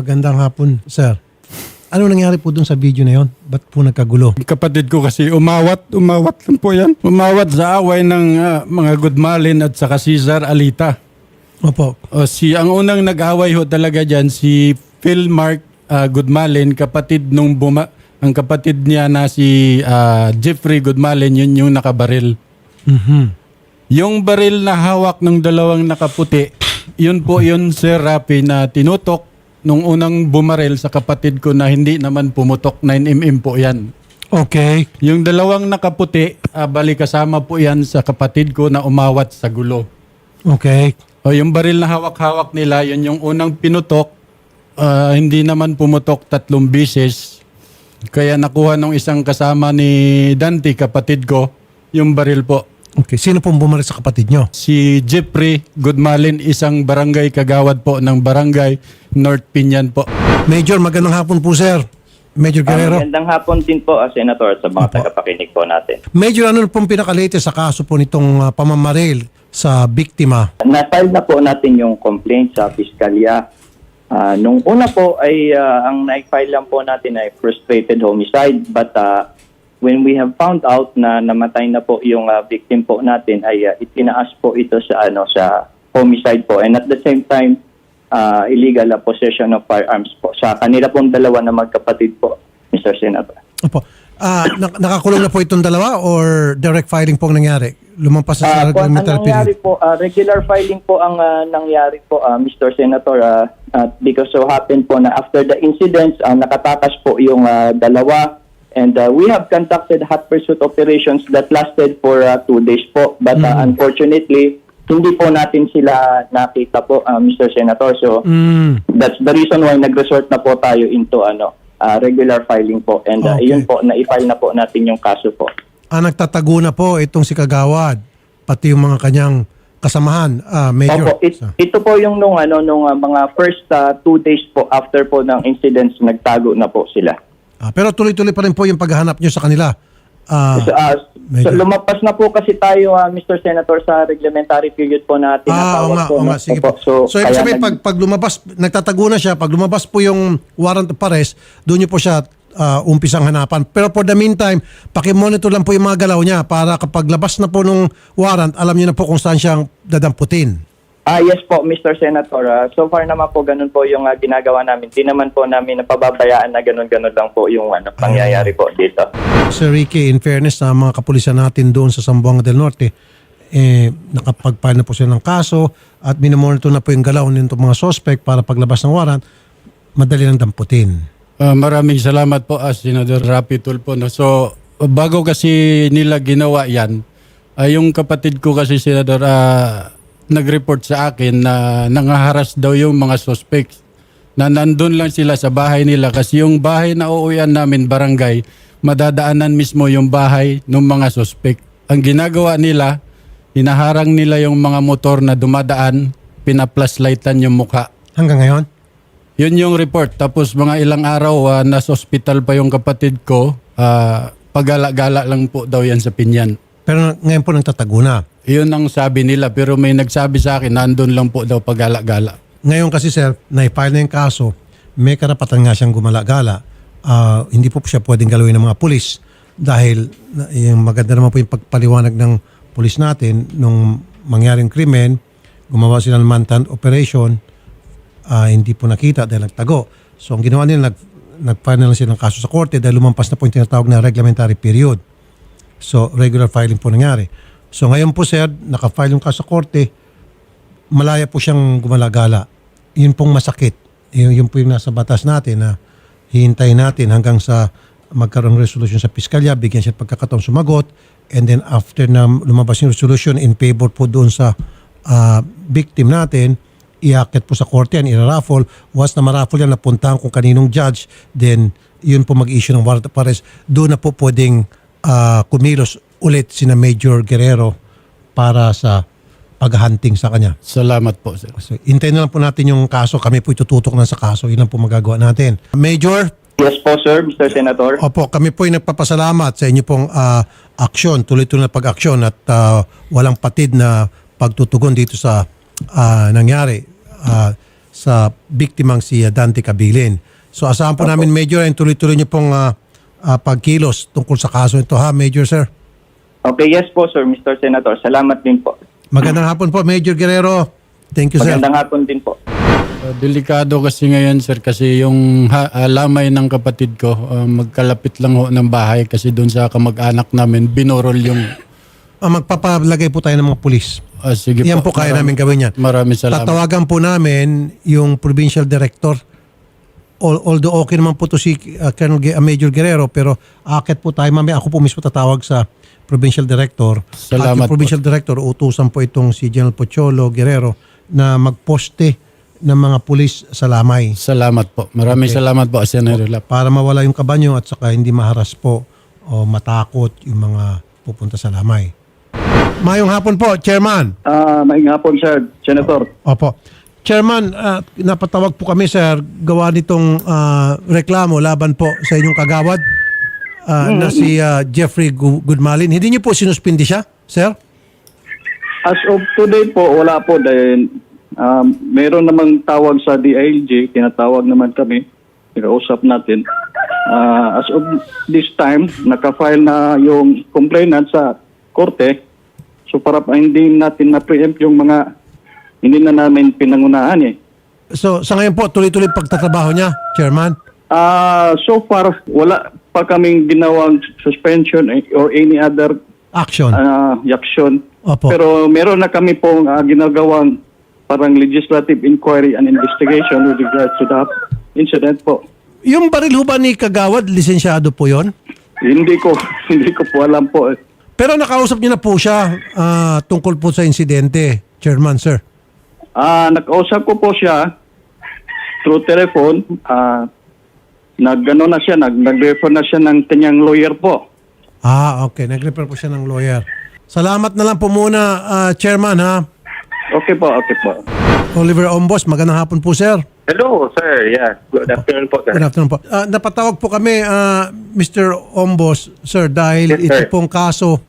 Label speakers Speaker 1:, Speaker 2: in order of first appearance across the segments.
Speaker 1: Magandang hapon, sir. Ano nangyari po dun sa video na yon? Ba't po nagkagulo?
Speaker 2: Kapatid ko kasi umawat, umawat lang po yan. Umawat sa away ng ah, mga Goodmalin at saka Cesar Alita.
Speaker 1: Opo.
Speaker 2: O, si, ang unang nag-away ho talaga dyan, si Phil Mark ah, Goodmalin, kapatid nung buma, ang kapatid niya na si ah, Jeffrey Goodmalin, yun yung nakabaril.
Speaker 1: Mhm.
Speaker 2: Yung baril na hawak ng dalawang nakaputi, yun po yun Sir Rapi na tinutok nung unang bumaril sa kapatid ko na hindi naman pumutok 9mm po yan.
Speaker 1: Okay.
Speaker 2: Yung dalawang nakaputi, ah, bali kasama po yan sa kapatid ko na umawat sa gulo.
Speaker 1: Okay.
Speaker 2: O yung baril na hawak-hawak nila, yun yung unang pinutok, ah, hindi naman pumutok tatlong bisis. Kaya nakuha nung isang kasama ni Dante, kapatid ko, yung baril po.
Speaker 1: Okay. Sino pong bumaril sa kapatid nyo?
Speaker 2: Si Jeffrey Goodmalin, isang barangay kagawad po ng barangay North Pinyan po.
Speaker 1: Major, magandang hapon po, sir. Major
Speaker 3: Ah,
Speaker 1: Guerrero.
Speaker 3: magandang hapon din po, ah, Senator, sa mga
Speaker 1: Opo.
Speaker 3: tagapakinig po natin.
Speaker 1: Major, ano pong pinaka-latest sa kaso po nitong ah, pamamaril sa biktima?
Speaker 3: Na-file na po natin yung complaint sa Piskalya. Ah, nung una po ay ah, ang na-file lang po natin ay frustrated homicide but ah, when we have found out na namatay na po yung ah, victim po natin ay ah, itinaas po ito sa ano sa homicide po and at the same time ah, illegal ah, possession of firearms po sa kanila pong dalawa na magkapatid po Mr. Senator.
Speaker 1: Opo. Ah, nak- nakakulong na po itong dalawa or direct filing po ang nangyari? Lumampas na sa
Speaker 3: ang
Speaker 1: reglementary
Speaker 3: nangyari
Speaker 1: period?
Speaker 3: po, ah, regular filing po ang ah, nangyari po, ah, Mr. Senator, ah, at because so happened po na after the incidents, ah, nakatakas po yung ah, dalawa and ah, we have conducted hot pursuit operations that lasted for ah, two days po. But ah, unfortunately, hindi po natin sila nakita po, ah, Mr. Senator. So,
Speaker 1: Mm.
Speaker 3: that's the reason why nag-resort na po tayo into ano ah, regular filing po. And
Speaker 1: Okay.
Speaker 3: yun po, na-file na po natin yung kaso po.
Speaker 1: Ah, nagtatago na po itong si Kagawad, pati yung mga kanyang kasamahan, ah, Major.
Speaker 3: Opo, it- ito po yung nung ano nung ah, mga first ah, two days po after po ng incidents nagtago na po sila.
Speaker 1: Ah, pero tuloy-tuloy pa rin po yung paghahanap nyo sa kanila. Ah,
Speaker 3: So, ah,
Speaker 1: medyo-
Speaker 3: so lumabas na po kasi tayo ah, Mr. Senator sa reglementary period po na
Speaker 1: Ah, oo
Speaker 3: tinatawag
Speaker 1: nga,
Speaker 3: po.
Speaker 1: oo
Speaker 3: no?
Speaker 1: sige
Speaker 3: Opo,
Speaker 1: po.
Speaker 3: So,
Speaker 1: So, ibig
Speaker 3: kaya
Speaker 1: sabihin,
Speaker 3: nag-
Speaker 1: pag, pag lumabas, nagtatago na siya, pag lumabas po yung warrant of arrest, doon niyo po siya ah, umpisang hanapan. Pero for the meantime, pakimonitor lang po yung mga galaw niya para kapag labas na po nung warrant, alam niyo na po kung saan siyang dadamputin.
Speaker 3: Ah, yes po, Mr. Senator. Ah, so far naman po ganun po yung ah, ginagawa namin. Di naman po namin napababayaan na ganun-ganun lang po yung ano, pangyayari po dito.
Speaker 1: Sir Ricky, in fairness sa mga kapulisan natin doon sa Zamboanga del Norte, eh, nakapag-file na po sila ng kaso at minomonitor na po yung galaw nito mga suspect para paglabas ng warrant, madali lang damputin.
Speaker 2: Ah, maraming salamat po as Senador Rapi Tulfo. No? So, bago kasi nila ginawa yan, ay yung kapatid ko kasi Senador ah, nag-report sa akin na nangaharas daw yung mga suspects na nandun lang sila sa bahay nila kasi yung bahay na uuwian namin barangay, madadaanan mismo yung bahay ng mga suspect. Ang ginagawa nila, hinaharang nila yung mga motor na dumadaan, pinaplaslightan yung mukha.
Speaker 1: Hanggang ngayon?
Speaker 2: Yun yung report. Tapos mga ilang araw, ah, nasa hospital pa yung kapatid ko. Ah, pagala-gala lang po daw yan sa pinyan.
Speaker 1: Pero ngayon po nagtatago na.
Speaker 2: Yun ang sabi nila. Pero may nagsabi sa akin, nandun lang po daw pagala-gala.
Speaker 1: Ngayon kasi sir, na-file na yung kaso, may karapatan nga siyang gumala-gala. Ah, hindi po siya pwedeng galawin ng mga pulis dahil na- yung maganda naman po yung pagpaliwanag ng pulis natin nung mangyaring krimen, gumawa sila ng manhunt operation, ah, hindi po nakita dahil nagtago. So ang ginawa nila, nag, nag-file na lang sila ng kaso sa korte dahil lumampas na po yung tinatawag na reglementary period. So regular filing po nangyari. So ngayon po sir, naka-file yung kaso sa korte, malaya po siyang gumalagala. Yun pong masakit. Yun, yun po yung nasa batas natin na hihintayin natin hanggang sa magkaroon ng resolution sa piskalya, bigyan siya pagkakataon sumagot, and then after na lumabas yung resolution in favor po doon sa ah, victim natin, iaakit po sa korte yan, iraraffle. Once na maraffle yan, napuntahan kung kaninong judge, then yun po mag-issue ng warrant of arrest. Doon na po pwedeng ah, kumilos ulit sina Major Guerrero para sa paghunting sa kanya.
Speaker 2: Salamat po, sir.
Speaker 1: So, hintayin na lang po natin yung kaso. Kami po itututok na sa kaso. Yun lang po magagawa natin. Major,
Speaker 3: Yes po, sir, Mr. Senator.
Speaker 1: opo, kami po ay nagpapasalamat sa inyo pong ah, aksyon, tuloy-tuloy na pag-aksyon at ah, walang patid na pagtutugon dito sa ah, nangyari. Ah, sa biktimang si Dante Cabilin. So asahan po namin Major ay tuloy-tuloy niyo pong uh, uh, pagkilos tungkol sa kaso ito ha Major sir.
Speaker 3: Okay, yes po sir, Mr. Senator. Salamat din po.
Speaker 1: Magandang hapon po Major Guerrero. Thank you sir.
Speaker 3: Magandang hapon din po.
Speaker 2: Uh, delikado kasi ngayon sir kasi yung ha- ah, lamay ng kapatid ko uh, magkalapit lang ho ng bahay kasi doon sa kamag-anak namin binorol yung
Speaker 1: Ah, magpapalagay po tayo ng mga pulis.
Speaker 2: Ah, sige
Speaker 1: Yan po kaya namin gawin yan.
Speaker 2: Maraming salamat.
Speaker 1: Tatawagan po namin yung provincial director. Al- Although okay naman po to si uh, Colonel Ge- uh, Major Guerrero pero akit po tayo mamaya ako po mismo tatawag sa provincial director. At
Speaker 2: Salamat
Speaker 1: yung provincial director utusan po itong si General Pocholo Guerrero na magposte ng mga pulis sa lamay
Speaker 2: Salamat po. Maraming salamat po, Senator Lap.
Speaker 1: para mawala yung kabanyo at saka hindi maharas po o matakot yung mga pupunta sa lamay. Mayong hapon po, Chairman.
Speaker 4: Ah, maing hapon, sir. Senator.
Speaker 1: Opo. Chairman, ah, napatawag po kami sir gawa nitong ah, reklamo laban po sa inyong kagawad ah, na si ah, Jeffrey Gu- Goodmalin. Hindi niyo po sinuspindi siya, sir?
Speaker 4: As of today po, wala po dahil um, meron namang tawag sa DILG, tinatawag naman kami, pinausap natin. Ah, as of this time, nakafile na yung complainant sa korte. So para pa hindi natin na-preempt yung mga hindi na namin pinangunahan eh.
Speaker 1: So sa ngayon po, tuloy-tuloy pagtatrabaho niya, Chairman.
Speaker 4: Ah, so far, wala pa kaming ginawang suspension eh, or any other
Speaker 1: Action.
Speaker 4: uh, action.
Speaker 1: Opo.
Speaker 4: Pero meron na kami pong ah, ginagawang parang legislative inquiry and investigation with regards to that incident po.
Speaker 1: yung baril ho ba ni kagawad, lisensyado po yon?
Speaker 4: Hindi ko hindi ko po alam po.
Speaker 1: Pero nakausap niyo na po siya ah, tungkol po sa insidente, Chairman, sir.
Speaker 4: Ah, nakausap ko po siya through telephone. Ah, nagano na siya, nag nag-refer na siya ng kanyang lawyer po.
Speaker 1: Ah, okay. Nag-refer po siya ng lawyer. Salamat na lang po muna, ah, Chairman, ha?
Speaker 4: Okay po, okay po.
Speaker 1: Oliver Ombos, magandang hapon po, sir.
Speaker 5: Hello, sir. Yeah. Good afternoon po, sir.
Speaker 1: Good afternoon po. Ah, napatawag po kami, ah, Mr. Ombos, sir, dahil
Speaker 5: Yes,
Speaker 1: ito
Speaker 5: sir.
Speaker 1: pong kaso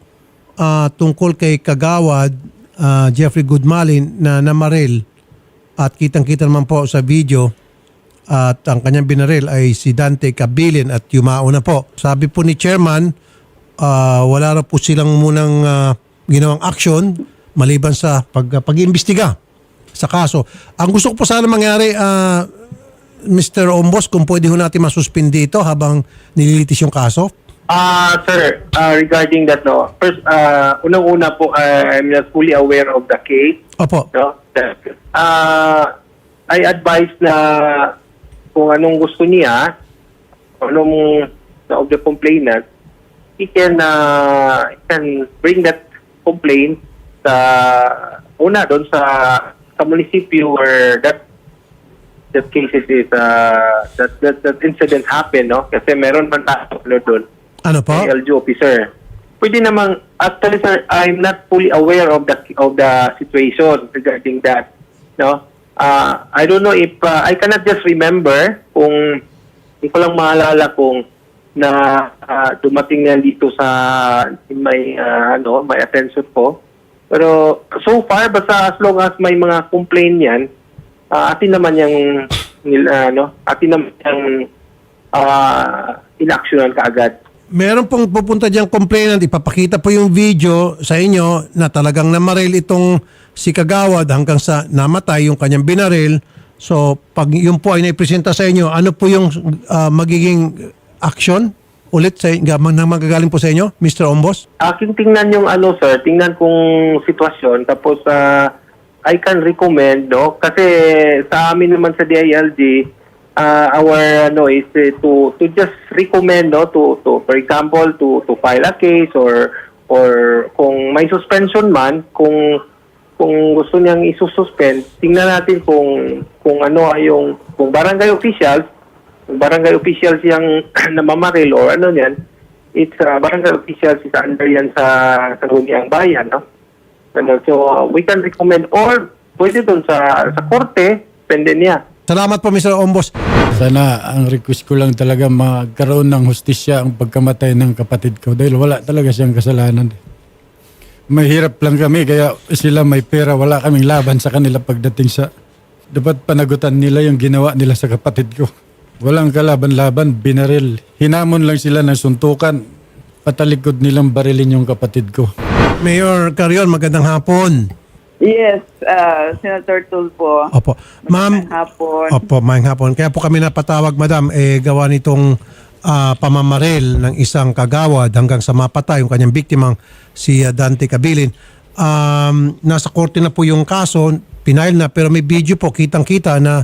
Speaker 1: ah, tungkol kay Kagawad, ah, Jeffrey Goodmalin, na namaril at kitang-kita naman po sa video at ang kanyang binaril ay si Dante Cabilin at yumao na po. Sabi po ni Chairman, ah, wala na po silang munang ah, ginawang action maliban sa pag, pag-imbestiga sa kaso. Ang gusto ko po sana mangyari, ah, Mr. Ombos, kung pwede ho natin masuspindi ito habang nililitis yung kaso.
Speaker 5: Ah, sir, ah, regarding that, no. First, ah, unang-una po, ah, I'm not fully aware of the case,
Speaker 1: Opo.
Speaker 5: no. Ah, I advise na kung anong gusto niya, anong of the complainant, he can, he can bring that complaint sa una doon sa sa munisipyo where that that case is uh, that, that that incident happened, no? Kasi meron man tayo doon.
Speaker 1: Ano po?
Speaker 5: LG officer. Pwede namang actually sir, I'm not fully aware of the of the situation regarding that, no? Uh, I don't know if uh, I cannot just remember kung hindi ko lang maalala kung na uh, dumating na dito sa my uh, ano, my attention ko. Pero so far basta as long as may mga complaint yan, Ah, atin naman yung nil, ano, atin naman yung ah inaksyonan kaagad.
Speaker 1: Meron pong pupunta diyang complainant, ipapakita po yung video sa inyo na talagang namaril itong si Kagawad hanggang sa namatay yung kanyang binaril. So, pag yun po ay naipresenta sa inyo, ano po yung ah, magiging action ulit sa na magagaling po sa inyo, Mr. Ombos?
Speaker 5: Aking tingnan yung ano sir, tingnan kung sitwasyon tapos ah, I can recommend no kasi sa amin naman sa DILG ah, our ano is eh, to to just recommend no to to for example to to file a case or or kung may suspension man kung kung gusto niyang isususpend, tingnan natin kung kung ano ay yung kung barangay officials, kung barangay officials yung namamaril or ano niyan, it's uh, barangay officials is under yan sa sa Rumiang Bayan, no? Ano, so uh, we can recommend or pwede doon sa sa korte, pende niya.
Speaker 1: Salamat po, Mr. Ombos.
Speaker 2: Sana ang request ko lang talaga magkaroon ng hustisya ang pagkamatay ng kapatid ko dahil wala talaga siyang kasalanan. Mahirap lang kami kaya sila may pera, wala kaming laban sa kanila pagdating sa dapat panagutan nila yung ginawa nila sa kapatid ko. Walang kalaban-laban, binaril. Hinamon lang sila ng suntukan. Patalikod nilang barilin yung kapatid ko.
Speaker 1: Mayor Carion, magandang hapon.
Speaker 6: Yes, uh, Senator Tulfo.
Speaker 1: Opo. Ma'am,
Speaker 6: Magandang hapon.
Speaker 1: Opo, maayong hapon. Kaya po kami napatawag, madam, eh, gawa nitong ah, pamamaril ng isang kagawad hanggang sa mapatay yung kanyang biktimang si ah, Dante Cabilin. Um, nasa korte na po yung kaso, pinail na, pero may video po, kitang-kita na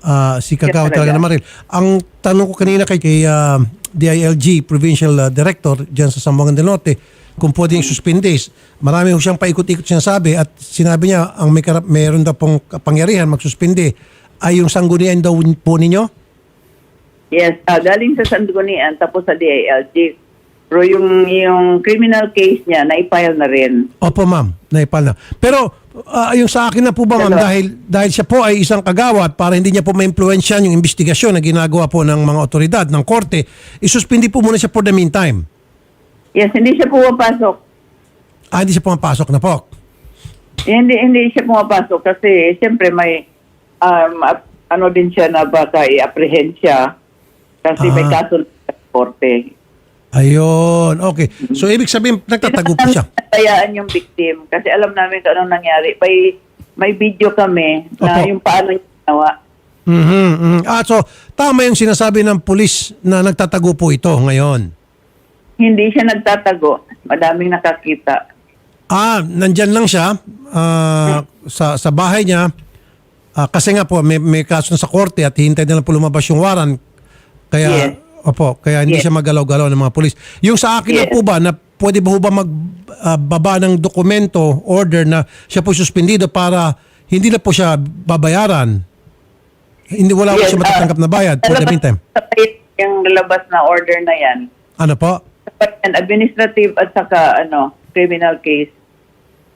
Speaker 1: ah, si kagawad
Speaker 6: Yes,
Speaker 1: talaga
Speaker 6: talaga.
Speaker 1: namaril. Ang tanong ko kanina kay, kay ah, DILG, Provincial ah, Director, dyan sa Sambuanga del Norte, kung pwedeng suspendis. Marami ho siyang paikot-ikot sinasabi at sinabi niya ang may karap, mayroon daw pong kapangyarihan magsuspindi ay yung sanggunian daw po ninyo?
Speaker 6: Yes, uh, galing sa Sanggunian tapos sa DILG. Pero yung, yung criminal case niya, na-file na rin.
Speaker 1: Opo ma'am, naipal na. Pero ah, yung sa akin na po ba ma'am, dahil, dahil siya po ay isang kagawad para hindi niya po ma-influensyan yung investigasyon na ginagawa po ng mga otoridad, ng korte, isuspindi po muna siya for the meantime.
Speaker 6: Yes, hindi siya pumapasok.
Speaker 1: Ah, hindi siya pumapasok na po.
Speaker 6: Hindi, hindi siya pumapasok kasi siyempre may um, ap- ano din siya na baka i-apprehend siya kasi may
Speaker 1: Ah.
Speaker 6: kaso sa korte.
Speaker 1: Ayun, okay. So ibig sabihin, nagtatago po siya.
Speaker 6: Tayaan yung victim kasi alam namin kung anong nangyari. May, may video kami na
Speaker 1: Opo.
Speaker 6: yung paano niya ginawa.
Speaker 1: Mhm, mhm. Ah, so tama yung sinasabi ng pulis na nagtatago po ito ngayon.
Speaker 6: Hindi siya nagtatago. Madaming nakakita.
Speaker 1: Ah, nandyan lang siya ah, sa sa bahay niya. Ah, kasi nga po may, may kaso na sa korte at hintay na lang po lumabas yung waran. Kaya
Speaker 6: Yes.
Speaker 1: opo, kaya hindi
Speaker 6: Yes.
Speaker 1: siya magalaw-galaw ng mga pulis. Yung sa akin na
Speaker 6: Yes.
Speaker 1: po ba na pwede ba ho ba magbaba ng dokumento, order na siya po suspendido para hindi na po siya babayaran. Hindi wala po
Speaker 6: Yes,
Speaker 1: siya matatanggap na bayad for the
Speaker 6: lalabas-
Speaker 1: meantime.
Speaker 6: Sabay yung lalabas na order na yan.
Speaker 1: Ano po?
Speaker 6: Yan, administrative at saka ano, criminal case.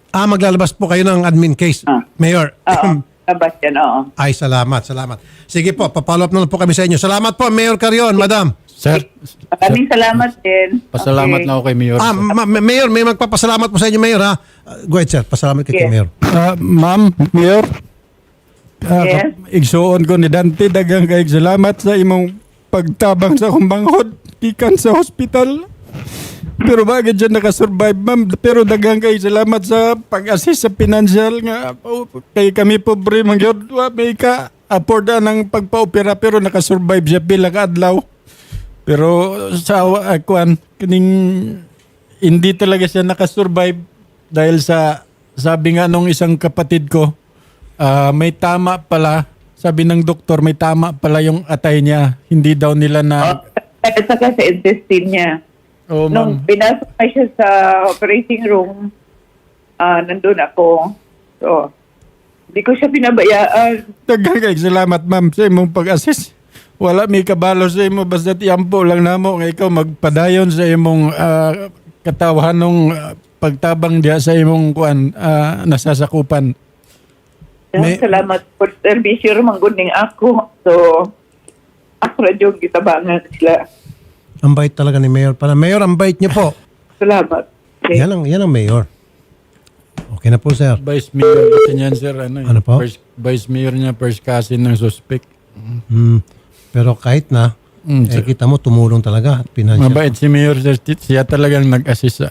Speaker 1: Ah, maglalabas po kayo ng admin case,
Speaker 6: Ah.
Speaker 1: Mayor.
Speaker 6: Oo, labas yan, oo.
Speaker 1: Ay, salamat, salamat. Sige po, papalop na lang po kami sa inyo. Salamat po, Mayor Carion, Madam.
Speaker 2: Sir,
Speaker 6: Maraming salamat din.
Speaker 2: pasalamat
Speaker 6: Okay.
Speaker 2: na ako kay Mayor.
Speaker 1: Ah, ma- ma- Mayor, may magpapasalamat po sa inyo, Mayor, ha? Uh, go ahead, sir. Pasalamat kay
Speaker 6: Yes.
Speaker 1: Mayor.
Speaker 2: Ah, ma'am, Mayor. Ah,
Speaker 6: Yes?
Speaker 2: Igsuon ko ni Dante dagang kay salamat sa imong pagtabang sa akong banghod gikan sa hospital. Pero bakit dyan nakasurvive, ma'am? Pero dagang kay salamat sa pag-assist sa financial nga oh, kay kami pobre man gyud wa may ka afford ng pagpa-opera pero nakasurvive siya pila ka adlaw. Pero sa uh, kuan kining hindi talaga siya nakasurvive dahil sa sabi nga nung isang kapatid ko ah, may tama pala sabi ng doktor may tama pala yung atay niya hindi daw nila na
Speaker 6: At saka sa intestine niya.
Speaker 2: Oh
Speaker 6: Nung pinasok na siya sa operating room, ah nandun ako. So, hindi ko siya pinabayaan.
Speaker 2: daghang kay salamat ma'am sa imong pag-assist wala may kabalo sa imo basta tiyampo lang namo nga ikaw magpadayon sa imong ah, katawhanong ah, pagtabang diya sa imong kuan ah, nasasakupan
Speaker 1: May-
Speaker 6: Salamat po. Servisyo ramang guning ako. So, ako na yung gitabangan sila.
Speaker 1: Ang bait talaga ni Mayor. Para Mayor, ang bait niyo po.
Speaker 6: Salamat. Okay.
Speaker 1: Yan ang, yan ang Mayor. Okay na po, sir.
Speaker 2: Vice Mayor kasi niyan sir ano,
Speaker 1: Ano po?
Speaker 2: First, Vice Mayor niya first cousin ng suspect
Speaker 1: Hmm. Pero kahit na,
Speaker 2: Mm,
Speaker 1: eh,
Speaker 2: sir.
Speaker 1: kita mo, tumulong talaga. at Financial.
Speaker 2: Mabait si Mayor sir. Siya talagang nag-assist sa,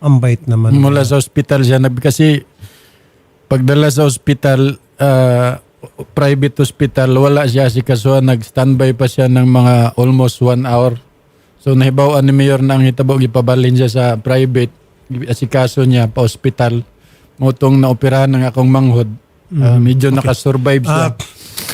Speaker 1: Ang bait naman.
Speaker 2: mula sa hospital siya. Nag, kasi pagdala sa hospital, ah, private hospital, wala siya si Kaswa. Nag-standby pa siya ng mga almost one hour. So nahibawaan ni Mayor na ang hitabo, gipabalin siya sa private. Asikaso niya pa hospital. Motong naoperahan ng akong manghod. Ah, medyo nakasurvive siya.
Speaker 1: Ah,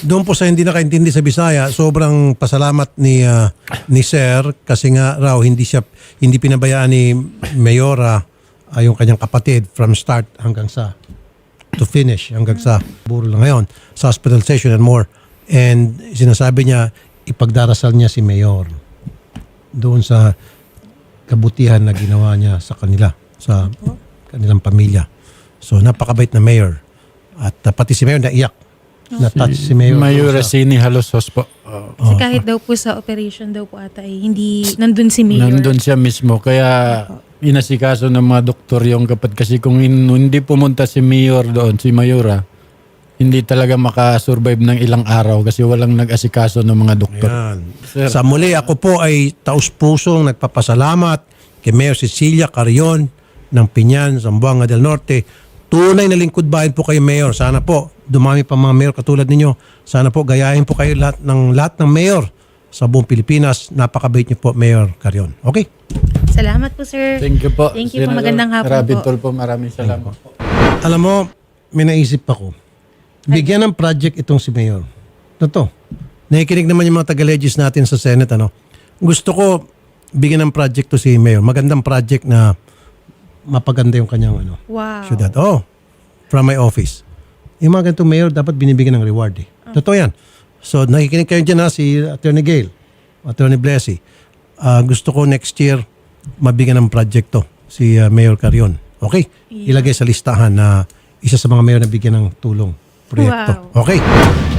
Speaker 1: doon po sa hindi nakaintindi sa Bisaya, sobrang pasalamat ni ah, ni Sir kasi nga raw hindi siya hindi pinabayaan ni Mayora ah, yung kanyang kapatid from start hanggang sa to finish hanggang sa buro lang ngayon sa hospitalization and more. And sinasabi niya ipagdarasal niya si Mayor doon sa kabutihan na ginawa niya sa kanila, sa kanilang pamilya. So napakabait na mayor. At uh, pati si mayor naiyak. Na-touch si mayor.
Speaker 2: Mayor
Speaker 1: sa-
Speaker 2: Racini halos hospo.
Speaker 7: Kasi kahit daw po sa operation daw po ata ay hindi nandun si Mayor.
Speaker 2: Nandun siya mismo. Kaya inasikaso ng mga doktor yung kapat. Kasi kung hin- hindi pumunta si Mayor doon, si Mayora, hindi talaga makasurvive ng ilang araw kasi walang nag-asikaso ng mga doktor. Sir.
Speaker 1: Sa muli, ako po ay taus-pusong nagpapasalamat kay Mayor Cecilia Carion ng Pinyan, Zamboanga del Norte. Tunay na lingkod bayan po kayo, Mayor. Sana po, dumami pa mga mayor katulad ninyo. Sana po, gayahin po kayo lahat ng, lahat ng mayor sa buong Pilipinas. Napakabait niyo po, Mayor Carion. Okay?
Speaker 7: Salamat po, sir.
Speaker 2: Thank you po.
Speaker 7: Thank you po.
Speaker 2: Senator
Speaker 7: Magandang hapon po.
Speaker 2: Tulfo, maraming salamat po.
Speaker 1: Alam mo, may naisip ako. Bigyan ng project itong si Mayor. Totoo. Nakikinig naman yung mga taga-legis natin sa Senate. Ano? Gusto ko bigyan ng project to si Mayor. Magandang project na mapaganda yung kanyang ano,
Speaker 7: Wow.
Speaker 1: syudad. Oh, from my office. Yung mga ganitong mayor dapat binibigyan ng reward eh. Totoo yan. So nakikinig kayo dyan ha, si Attorney Gale, Attorney Blessy. Ah, gusto ko next year mabigyan ng project to si ah, Mayor Carion. Okay? Ilagay sa listahan na isa sa mga mayor na bigyan ng tulong proyekto.
Speaker 7: Wow.
Speaker 1: Okay?